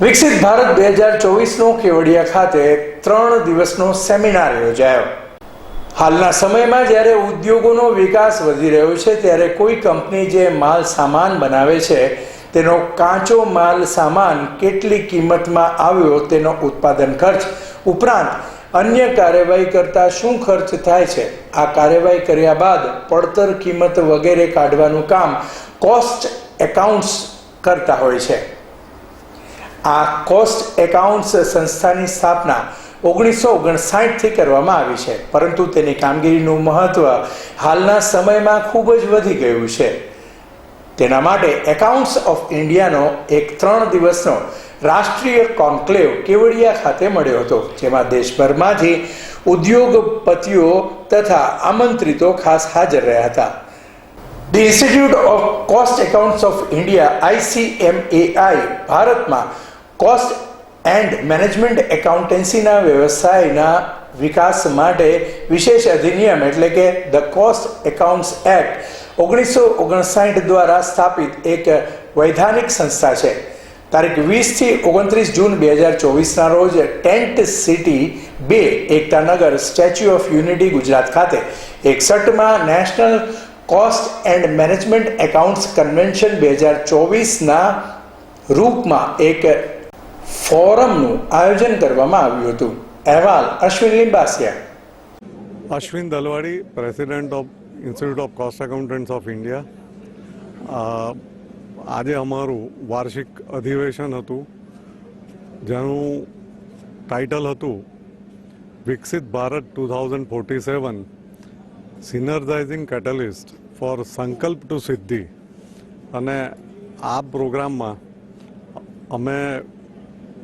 વિકસિત ભારત બે હજાર ચોવીસનો કેવડિયા ખાતે ત્રણ દિવસનો સેમિનાર યોજાયો. હાલના સમયમાં જ્યારે ઉદ્યોગોનો વિકાસ વધી રહ્યો છે, ત્યારે કોઈ કંપની જે માલ સામાન બનાવે છે, તેનો કાચો માલ સામાન કેટલી કિંમતમાં આવ્યો તેનો ઉત્પાદન ખર્ચ ઉપરાંત અન્ય કાર્યવાહી કરતાં શું ખર્ચ થાય છે, આ કાર્યવાહી કર્યા બાદ પડતર કિંમત વગેરે કાઢવાનું કામ કોસ્ટ એકાઉન્ટ્સ કરતા હોય છે. આ કોસ્ટ એકાઉન્ટ્સ સંસ્થાની સ્થાપના ઓગણીસો ઓગણસાઠથી કરવામાં આવી છે, પરંતુ તેની કામગીરીનું મહત્વ હાલના સમયમાં ખૂબ જ વધી ગયું છે. તેના માટે એકાઉન્ટ્સ ઓફ ઇન્ડિયાનો એક ત્રણ દિવસનો રાષ્ટ્રીય કોન્ક્લેવ કેવડિયા ખાતે મળ્યો હતો, જેમાં દેશભરમાંથી ઉદ્યોગપતિઓ તથા આમંત્રિતો ખાસ હાજર રહ્યા હતા. The institute of cost accounts of India ICMAI ભારતમાં કોસ્ટ એન્ડ મેનેજમેન્ટ એકાઉન્ટન્સીના વ્યવસાયના વિકાસ માટે વિશેષ અધિનિયમ એટલે કે ધ કોસ્ટ એકાઉન્ટ્સ એક્ટ ઓગણીસો ઓગણસાઠ દ્વારા સ્થાપિત એક વૈધાનિક સંસ્થા છે. તારીખ વીસથી ઓગણત્રીસ જૂન બે હજાર ચોવીસના રોજ ટેન્ટ સિટી બે Ektanagar statue of unity Gujarat ખાતે એકસઠમાં national cost and management accounts convention બે હજાર ચોવીસના રૂપમાં એક ફોરમનું આયોજન કરવામાં આવ્યું હતું. અહેવાલ Ashwin Limbasiya. Ashwin Dalwadi president of institute of cost accountants of India આજે અમારું વાર્ષિક અધિવેશન હતું, જેનું ટાઇટલ હતું, Viksit Bharat two thousand forty seven, synergising catalyst for Sankalp to Siddhi. અને આ પ્રોગ્રામમાં અમે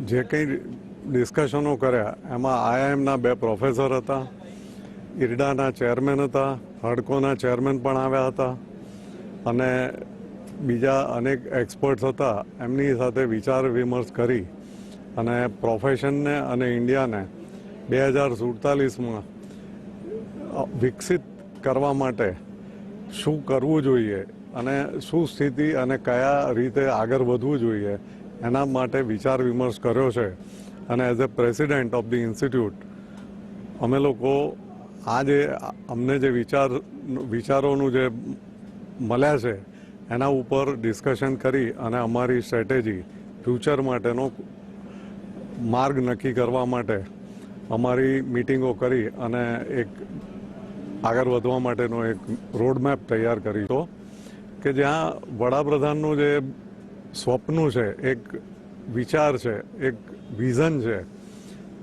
જે કંઈ ડિસ્કશનો કર્યા, એમાં આઈઆઈએમના બે પ્રોફેસર હતા, ઇરડાના ચેરમેન હતા, હડકોના ચેરમેન પણ આવ્યા હતા, અને બીજા અનેક એક્સપર્ટ્સ હતા, એમની સાથે વિચાર વિમર્શ કરી, અને પ્રોફેશનને અને ઇન્ડિયાને બે હજાર સુડતાલીસમાં વિકસિત કરવા માટે શું કરવું જોઈએ અને શું સ્થિતિ અને કયા રીતે આગળ વધવું જોઈએ એના માટે વિચાર વિમર્શ કર્યો છે. અને as a president of the institute અમે લોકો આ જે અમને જે વિચાર, વિચારોનું જે મળ્યા છે, એના ઉપર ડિસ્કશન કરી અને અમારી સ્ટ્રેટેજી ફ્યુચર માટેનો માર્ગ નક્કી કરવા માટે અમારી મિટિંગો કરી અને એક આગળ વધવા માટેનો એક રોડમેપ તૈયાર કરી. તો કે જ્યાં વડાપ્રધાનનું જે સ્વપ્ન છે, એક વિચાર છે, એક વિઝન છે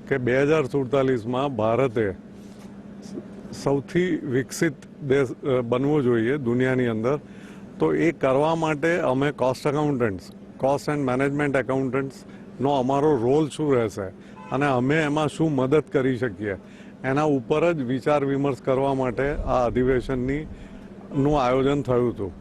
કે બે હજાર સુડતાલીસમાં ભારતે સૌથી વિકસિત દેશ બનવો જોઈએ દુનિયાની અંદર. તો એ કરવા માટે અમે cost accountants cost and management એકાઉન્ટન્ટ્સનો અમારો રોલ શું રહેશે અને અમે એમાં શું મદદ કરી શકીએ? એના ઉપર જ વિચાર વિમર્શ કરવા માટે આ અધિવેશનની નું આયોજન થયું હતું.